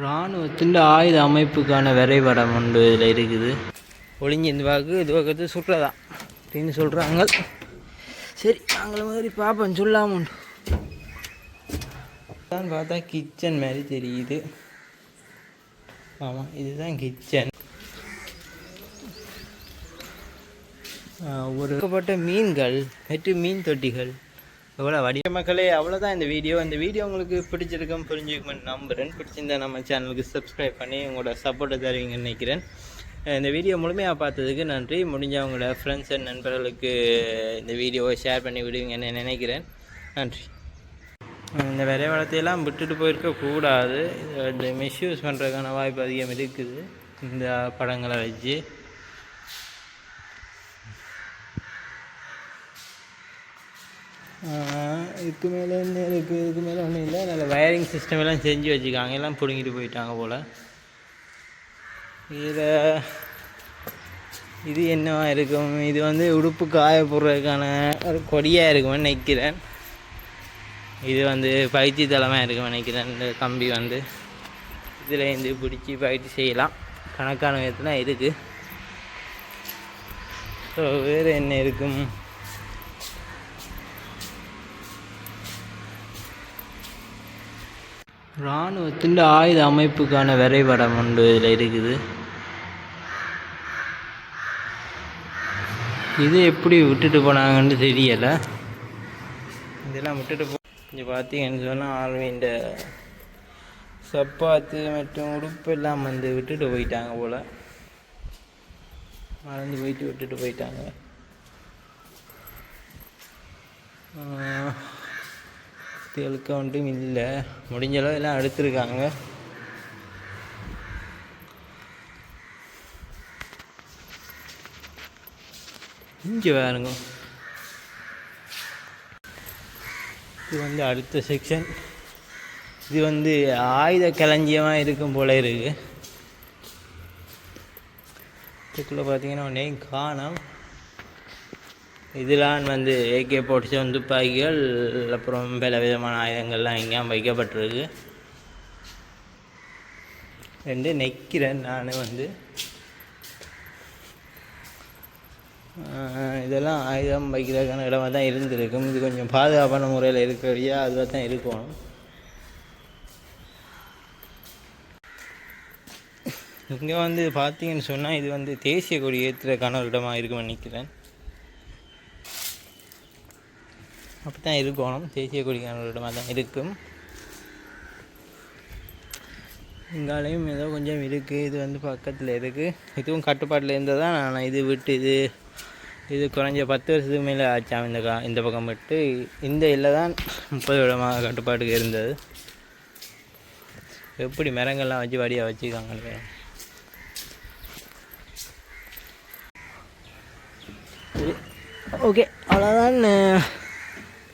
இராணுவத்தின் ஆயுத அமைப்புக்கான வரைபடம் ஒன்று இதில் இருக்குது. ஒளிஞ்சு இந்த வாக்கு இது பக்கத்து சுற்றுறதா அப்படின்னு சொல்கிறாங்க சரி நாங்கள மாதிரி பார்ப்போம் சொல்லாம தான் பார்த்தா கிச்சன் மாதிரி தெரியுது. ஆமாம் இதுதான் கிச்சன் ஒருக்கப்பட்ட மீன்கள் மற்றும் மீன் தொட்டிகள். எவ்வளோ வடிவ மக்களே அவ்வளோதான் இந்த வீடியோ இந்த வீடியோ உங்களுக்கு பிடிச்சிருக்கும் புரிஞ்சுக்கணும்னு நம்புகிறேன் பிடிச்சிருந்தா நம்ம சேனலுக்கு சப்ஸ்கிரைப் பண்ணி உங்களோட சப்போர்ட்டை தருவீங்கன்னு நினைக்கிறேன். இந்த வீடியோ முழுமையாக பார்த்ததுக்கு நன்றி. முடிஞ்சவங்களோட ஃப்ரெண்ட்ஸ் அண்ட் நண்பர்களுக்கு இந்த வீடியோவை ஷேர் பண்ணி விடுவீங்கன்னு நினைக்கிறேன். நன்றி. இந்த விரை வளத்தையெல்லாம் விட்டுட்டு போயிருக்க கூடாது. இது மிஸ்யூஸ் பண்ணுறதுக்கான வாய்ப்பு அதிகம் இருக்குது. இந்த படங்களை வச்சு. இதுக்கு மேலே என்ன இருக்குது இதுக்கு மேலே ஒன்றும் இல்லை. நல்ல வயரிங் சிஸ்டம் எல்லாம் செஞ்சு வச்சுருக்காங்க எல்லாம் பிடுங்கிட்டு போயிட்டாங்க போல். இதில் இது என்னவா இருக்கும்? இது வந்து உடுப்பு காய போடுறதுக்கான ஒரு கொடியாக இருக்கும்னு நினைக்கிறேன். இது வந்து பயிற்சி தளமாக இருக்கும் நினைக்கிறேன். இந்த கம்பி வந்து. இதில் இருந்து பிடிச்சி பயிற்சி செய்யலாம். கணக்கான விதத்தில் இருக்குது ஸோ வேறு என்ன இருக்கும்? இராணுவத்தின் ஆயுத அமைப்புக்கான வரைபடம் ஒன்று இதில் இருக்குது. இது எப்படி விட்டுட்டு போனாங்கன்னு தெரியலை. இதெல்லாம் விட்டுட்டு போ இங்கே பார்த்தீங்கன்னு சொன்னால் ஆர்மின்ற சப்பாத்து மற்றும் உடுப்பு எல்லாம் வந்து விட்டுட்டு போயிட்டாங்க போல். மறந்து போயிட்டு விட்டுட்டு போயிட்டாங்க. தேளுக்க ஒன்றும் இல்லை. முடிஞ்ச அளவு எல்லாம் எடுத்துருக்காங்க. இங்கே வேறுங்க இது வந்து அடுத்த செக்ஷன் இது வந்து ஆயுத களஞ்சியமாக இருக்கும் போல இருக்கு. இதுக்குள்ளே பார்த்தீங்கன்னா உடனே காணம். இதெல்லாம் வந்து ஏகே போட்டு வந்து துப்பாக்கிகள் அப்புறம் பல விதமான ஆயுதங்கள்லாம் இங்கேயும் வைக்கப்பட்டிருக்கு. ரெண்டு நெக்கிறேன் நான் வந்து. இதெல்லாம் ஆயுதம் வைக்கிறதுக்கான இடமாக தான் இருந்திருக்கும். இது கொஞ்சம் பாதுகாப்பான முறையில் இருக்கிறியா அதுவாக தான் இருக்கணும். இங்கே வந்து பார்த்தீங்கன்னு சொன்னால் இது வந்து தேசிய கொடி ஏற்றுறதுக்கான ஒரு இடமா இருக்கும்னு நினைக்கிறேன். அப்படி தான் இருக்கணும் தேசிய கொடிக்கான ஒரு தான் இருக்கும். இங்காலையும் ஏதோ கொஞ்சம் இருக்குது இது வந்து பக்கத்தில் இருக்குது இதுவும் கட்டுப்பாட்டில் இருந்தால் தான் நான் இது விட்டு இது இது குறைஞ்ச பத்து வருஷத்துக்கு மேலே ஆச்சாம் இந்த கா இந்த பக்கம் விட்டு இந்த இல்லை தான் முப்பது வருடமாக கட்டுப்பாட்டுக்கு இருந்தது. எப்படி மரங்கள்லாம் வச்சு வடியாக வச்சுருக்காங்க ஓகே. அவ்வளோதான்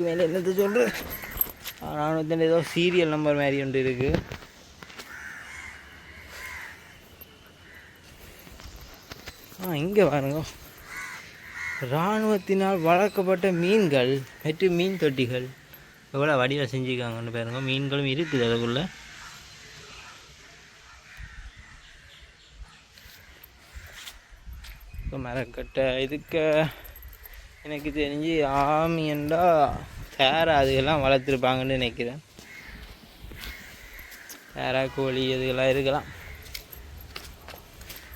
இதுக்கு மேலே என்னது சொல்கிறேன் நானூற்றி ஏதோ சீரியல் நம்பர் மாதிரி ஒன்று இருக்குது ஆ இங்கே பாருங்க. இராணுவத்தினால் வளர்க்கப்பட்ட மீன்கள் மற்றும் மீன் தொட்டிகள். எவ்வளோ வடிவில் செஞ்சுருக்காங்கன்னு பாருங்க. மீன்களும் இருக்குது அதுக்குள்ளே. இப்போ மரக்கட்டை இதுக்கு எனக்கு தெரிஞ்சு ஆமியண்டா சேரா அதுக்கெல்லாம் வளர்த்துருப்பாங்கன்னு நினைக்கிறேன். சேரா கோழி இதுக்கெல்லாம் இருக்கலாம்.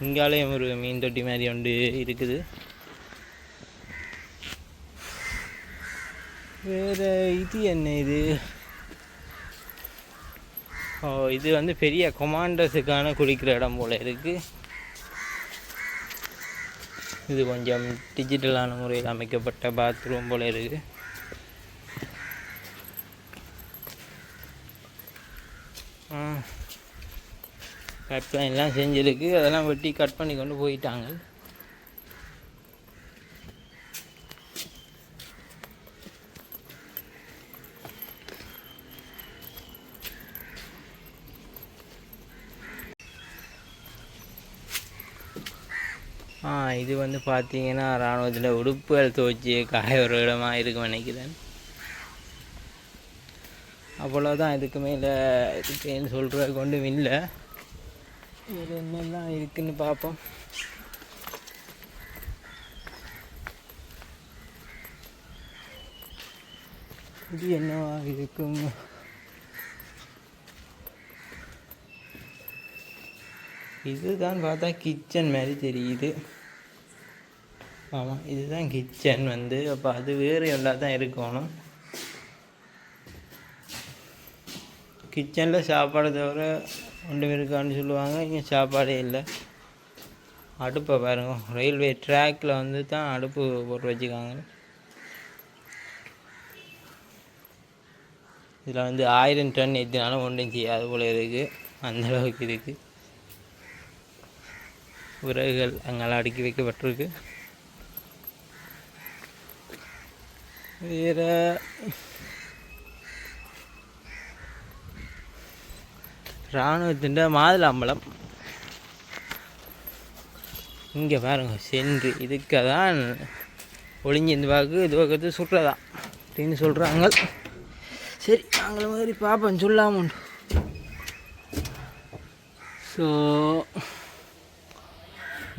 இங்காலேயும் ஒரு மீன் தொட்டி மாதிரி ஒன்று இருக்குது. வேறு இது என்ன இது? ஓ இது வந்து பெரிய கொமாண்டர்ஸுக்கான குளிக்கிற இடம் போல் இருக்குது இது கொஞ்சம் டிஜிட்டலான முறையில் அமைக்கப்பட்ட பாத்ரூம் போல் இருக்குது பைப்லைன்லாம் செஞ்சிருக்கு. அதெல்லாம் வெட்டி கட் பண்ணி கொண்டு போயிட்டாங்க. இது வந்து பார்த்தீங்கன்னா இராணுவத்தில் உடுப்புகள் துவச்சி காய ஒரு இடமாக இருக்கும் நினைக்கிறேன். அவ்வளோதான் இதுக்கு மேலே இருக்குன்னு சொல்கிற கொண்டும் இல்லை. வேறு என்னெல்லாம் இருக்குதுன்னு பார்ப்போம் இது என்னவாக இருக்கும் இதுதான் பார்த்தா கிச்சன் மாதிரி தெரியுது. ஆமாம் இதுதான் கிச்சன் வந்து. அப்போ அது வேறு ஒன்றா தான் இருக்கணும். கிச்சனில் சாப்பாடு தவிர ஒன்று இருக்கான்னு சொல்லுவாங்க இங்கே சாப்பாடே இல்லை. அடுப்பை பாருங்க ரயில்வே ட்ராக்கில் வந்து தான் அடுப்பு போட்டு வச்சுக்காங்க இதில் வந்து ஆயிரம் டன் எத்தினாலும் ஒன்றும் செய்யாது போல இருக்குது அந்தளவுக்கு இருக்குது விறகுகள் அங்கெல்லாம் அடுக்கி வைக்கப்பட்டிருக்கு. வேற. இராணுவத்தின் மாதுளம்பழம். இங்கே பாருங்க சென்று இதுக்கு தான் ஒளிஞ்சிருந்து பார்க்க இது பக்கத்து சுற்றுறதா அப்படின்னு சொல்கிறாங்க சரி நாங்களும் மாதிரி பார்ப்போம் சொல்லாம ஸோ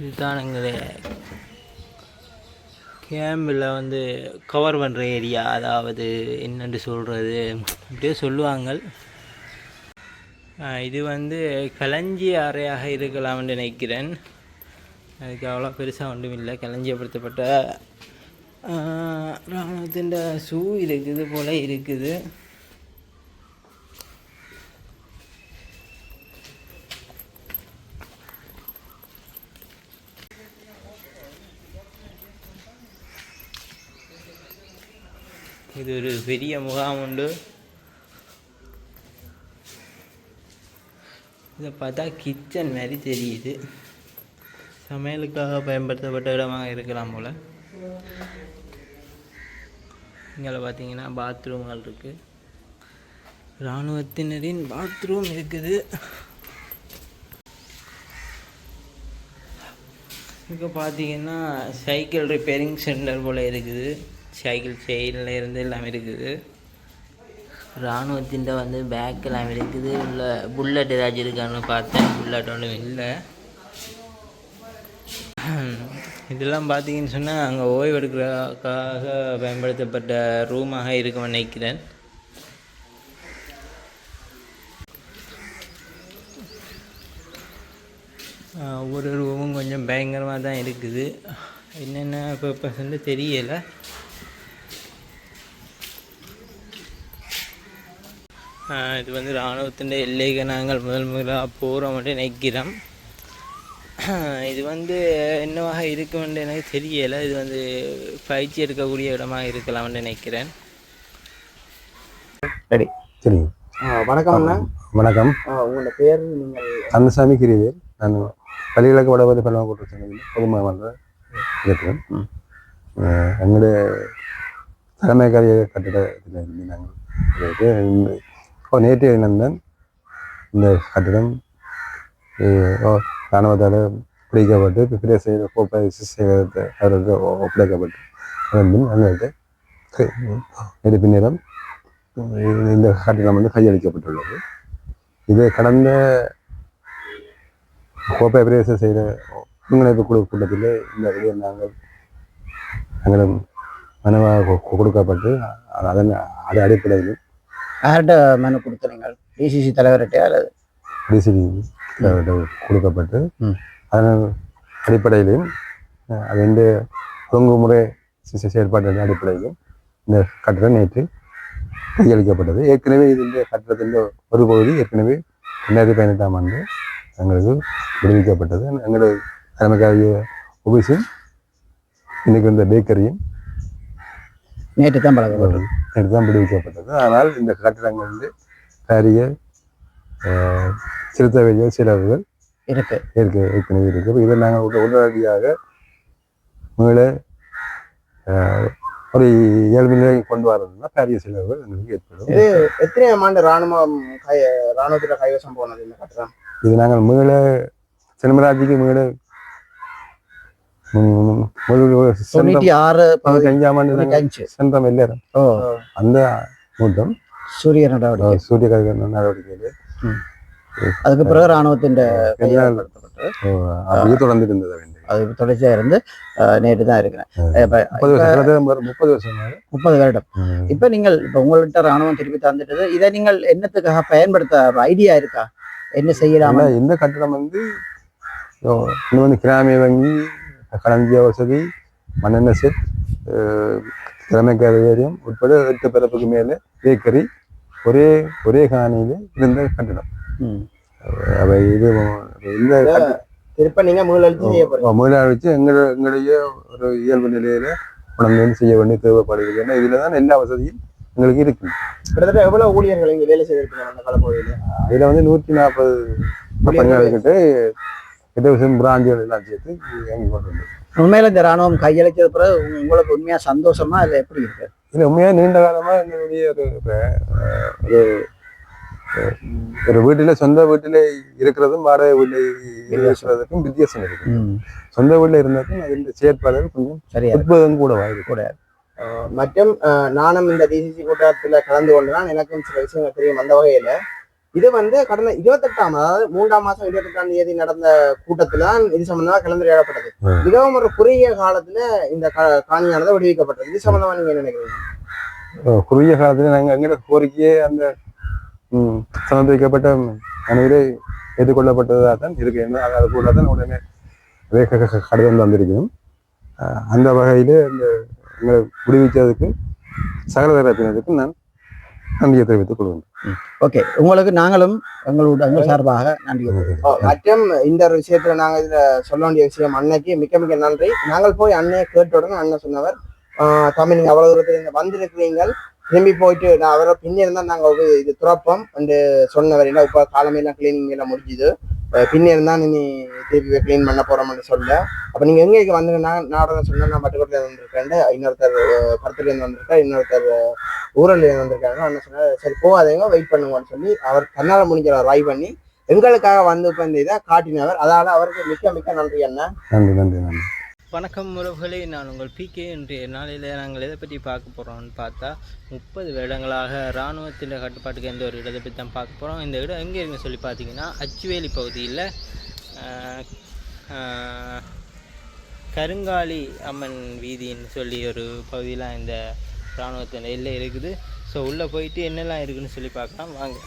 இதுதானுங்களே. கேம்பில் வந்து கவர் பண்ணுற ஏரியா அதாவது என்னென்று சொல்கிறது அப்படியே சொல்லுவாங்க இது வந்து களஞ்சி அறையாக இருக்கலாம்னு நினைக்கிறேன். அதுக்கு அவ்வளோ பெருசாக ஒன்றும் இல்லை களஞ்சியப்படுத்தப்பட்ட இராணுவத்தின் ஷூ இருக்குது போல் இருக்குது. இது ஒரு பெரிய முகாம் உண்டு இதை பார்த்தா கிச்சன் மாதிரி தெரியுது சமையலுக்காக பயன்படுத்தப்பட்ட இடமாக இருக்கலாம் போல் இங்கே பார்த்தீங்கன்னா பாத்ரூம்கள் இருக்குது இராணுவத்தினரின் பாத்ரூம் இருக்குது இங்கே பார்த்தீங்கன்னா சைக்கிள் ரிப்பேரிங் சென்டர் போல் இருக்குது சைக்கிள் செயினில் இருந்து எல்லாம் இருக்குது. இராணுவத்தின் வந்து பேக் எல்லாம் இருக்குது. உள்ள புல்லட் ஏதாச்சும் இருக்கான்னு பார்த்தேன். புல்லட் ஒன்றும் இல்லை. இதெல்லாம் பார்த்தீங்கன்னு சொன்னால் அங்கே ஓய்வு எடுக்கிறதுக்காக பயன்படுத்தப்பட்ட ரூமாக இருக்கும் நினைக்கிறேன். ஒவ்வொரு ரூமும் கொஞ்சம் பயங்கரமாக தான் இருக்குது. என்னென்ன பர்பஸ்ன்னு தெரியலை. இது வந்து இராணுவத்தின் எல்லைக்கு நாங்கள் முதல் முதலாக போகிறோம் மட்டும் நினைக்கிறோம். இது வந்து என்னவாக இருக்குமென்று எனக்கு தெரியலை. இது வந்து பயிற்சி எடுக்கக்கூடிய இடமாக இருக்கலாம்னு நினைக்கிறேன். ரெடி. சரி வணக்கம் அண்ணா. வணக்கம். ஆ, உங்களோட பேர் நீங்கள் கந்தசாமி கிரிவேல். நான் பள்ளிகளுக்கு வடவது பல்லவக்கூட்ட சங்கத்தில் பொதுமகமாக இருக்கிறேன் எங்களுடைய தலைமை காரிய கட்டிடத்தில் இருந்து நாங்கள் அப்போ இந்த- இப்போ நேற்று இனம்தான் இந்த கட்டிடம் அஹ், ஓ, இராணுவத்தால் பிடிக்கப்பட்டு பிரதேச கோப்பை சேகரத்தை அவருக்கு ஒப்படைக்கப்பட்டு. அதன் அங்கே நேற்று பின்னிடம் இந்த கட்டிடம் வந்து கையளிக்கப்பட்டுள்ளது. இது கடந்த கோப்பை பிரதேச செய்த ஒருங்கிணைப்பு குழு கூட்டத்தில் இந்த விடயம் நாங்கள் எங்களிடம் மனவாக கொடுக்கப்பட்டு அதன் அது அடிப்படையில் யார்கிட்ட மனு கொடுத்த நீங்கள் டிசிசி தலைவர்கிட்ட அல்லது? டிசிபி கொடுக்கப்பட்டு. அதன் அடிப்படையிலும் அது இந்த ஒழுங்குமுறை செயற்பாட்டின் அடிப்படையிலும் இந்த கட்டிடம் நேற்று கையளிக்கப்பட்டது ஏற்கனவே இது இந்த கட்டிடத்தின் ஒரு பகுதி ஏற்கனவே ரெண்டாயிரத்தி பதினெட்டாம் ஆண்டு எங்களுக்கு விடுவிக்கப்பட்டது. எங்களது தலைமைக்காரிய ஆஃபீஸும் இன்னைக்கு இந்த பேக்கரியும் நேற்று தான் பழக்கப்பட்டது. நேற்று தான் விடுவிக்கப்பட்டது. ஆனால் இந்த கட்டிடங்கள் வந்து பாரிய அஹ், செலுத்த வேண்டிய செலவுகள் இருக்கு. ஏற்க ஏற்கனவே இருக்கு. இதை நாங்கள் உட- உடனடியாக அஹ், ஒரு இயல்பு நிலைக்கு கொண்டு வரதுன்னா பாரிய செலவுகள் எங்களுக்கு ஏற்படும். இது எத்தனையாம் ஆண்டு ராணுவம் கை ராணுவத்துல கைவசம் போனது இந்த கட்டடம்? இது நாங்கள் மீள சினிமராஜிக்கு மீள சென்றோம் எல்லாரும் அந்த மூட்டம் சூரிய நடவடிக்கை சூரிய கதிர் நடவடிக்கைகள் அதுக்கு பிறகு ராணுவத்தின் அப்படியே தொடர்ந்து இருந்தது அது தொடர்ச்சியா இருந்து நேற்று தான் இருக்கிறேன் முப்பது வருஷம் முப்பது வருடம். இப்ப நீங்கள் இப்ப உங்கள்கிட்ட ராணுவம் திருப்பி தந்துட்டது இதை நீங்கள் என்னத்துக்காக பயன்படுத்த ஐடியா இருக்கா என்ன செய்யலாம் இந்த கட்டடம் வந்து வந்து கிராமிய வங்கி களஞ்சிய வசதி மண்ணெண்ணெய் செட் திறமைக்கார ஏரியம் உட்பட எட்டு பிறப்புக்கு மேலே பேக்கரி ஒரே ஒரே காணியில இருந்த கட்டடம் அவை இது இந்த திருப்ப நீங்க மீளெழுத்து செய்ய போறீங்க முதலாளி வச்சு எங்கள எங்களுடைய ஒரு இயல்பு நிலையில உணர்ந்து செய்ய வேண்டிய தேவைப்படுகிறது ஏன்னா இதுல தான் எல்லா வசதியும் எங்களுக்கு இருக்கு கிட்டத்தட்ட எவ்வளவு ஊழியர்கள் இங்க வேலை செய்திருக்கீங்க அந்த காலப்பகுதியில அதுல வந்து நூற்றி நாற்பது பணியாளர்கிட்ட கிட்ட விஷயம் பிராஞ்சுகள் எல்லாம் சேர்த்து இயங்கி கொண்டு உண்மையில இந்த ராணுவம் கையளிச்சது பிறகு உங்க- உங்களுக்கு உண்மையா சந்தோஷமா இல்ல எப்படி இருக்கு? இதுல உண்மையா நீண்ட காலமா எங்களுடைய ஒரு ஒரு, வீட்டில சொந்த வீட்டில இருக்கிறதும் வாடகை வீட்டில் இருக்கிறதுக்கும் வித்தியாசம் இருக்கு சொந்த வீட்டில் இருந்தாலும் அதில் செயற்பாடுகள் கொஞ்சம் சரியா. உட்பதம் கூட வாயிருக்கு கூட மற்றும் நானும் இந்த டிசிசி கூட்டத்துல கலந்து கொண்டுதான் எனக்கும் சில விஷயங்கள் தெரியும் அந்த வகையில. இது வந்து கடந்த இருபத்தெட்டாம் அதாவது மூன்றாம் மாசம் இருபத்தெட்டாம் தேதி நடந்த கூட்டத்துல தான் இது சம்பந்தமா கலந்துரையாடப்பட்டது. மிகவும் ஒரு குறுகிய காலத்துல இந்த காணியானது விடுவிக்கப்பட்டது. இது சம்பந்தமா நீங்க என்ன நினைக்கிறீங்க? குறுகிய காலத்துல நாங்கள் எங்களோட கோரிக்கையே அந்த சமர்ப்பிக்கப்பட்ட மனுவிலே ஏற்றுக்கொள்ளப்பட்டதாக தான் இருக்கு அது கூட தான் உடனே அதே க- க- க- கடிதம் தந்திருக்கணும் அந்த வகையிலே இந்த எங்களை விடுவித்ததுக்கு சகல தரப்பினருக்கு நான் நன்றியை தெரிவித்துக் கொள்கிறேன் ஓகே. உங்களுக்கு நாங்களும் எங்களோட எங்கள் சார்பாக நன்றி. மற்றும் இந்த ஒரு விஷயத்துல நாங்க இதுல சொல்ல வேண்டிய விஷயம் அன்னைக்கு மிக்க மிக்க நன்றி. நாங்கள் போய் அன்னையை கேட்ட உடனே அண்ணன் சொன்னவர் தம்பி நீங்க அவ்வளவு தூரத்துல இருந்து வந்திருக்கிறீங்கள் திரும்பி போயிட்டு நான் அவரை பின்னே இருந்தா நாங்க ஒரு இது துறப்போம் என்று சொன்னவர். என்ன இப்ப காலமையெல்லாம் கிளீனிங் எல்லாம் முடிஞ்சுது. அஹ் பின்னே இருந்தா நீ திருப்பி கிளீன் பண்ண போறோம்னு சொல்ல. அப்ப நீங்க எங்க இங்க வந்து நான் நான் சொன்னா நான் பட்டுக்கோட்டையில வந்திருக்கேன் இன்னொருத்தர் படத்துல இருந்து வந்திருக்கார் இன்னொருத்தர் ஊரில் இருந்து வந்திருக்காங்க அண்ணன் சொன்னார் சரி போகாதீங்க வெயிட் பண்ணுங்கன்னு சொல்லி அவர் தன்னால முடிஞ்ச ரை பண்ணி எங்களுக்காக வந்து இப்ப இந்த இதை காட்டினவர். அதனால அவருக்கு மிக்க மிக்க நன்றி என்ன நன்றி நன்றி நன்றி. வணக்கம் உறவுகளே நான் உங்கள் பிகே இன்றைய நாளில் நாங்கள் எதை பற்றி பார்க்க போகிறோம்னு பார்த்தா முப்பது வருடங்களாக இராணுவத்தின் கட்டுப்பாட்டுக்கு எந்த ஒரு இடத்தை பற்றி தான் பார்க்க போகிறோம் இந்த இடம் எங்கே இருக்குன்னு சொல்லி பார்த்தீங்கன்னா அச்சுவேலி பகுதியில் கருங்காலி அம்மன் வீதின்னு சொல்லி ஒரு பகுதியெலாம் இந்த இராணுவத்தின் எல்லை இருக்குது. ஸோ உள்ளே போயிட்டு என்னெல்லாம் இருக்குதுன்னு சொல்லி பார்க்கலாம். வாங்க.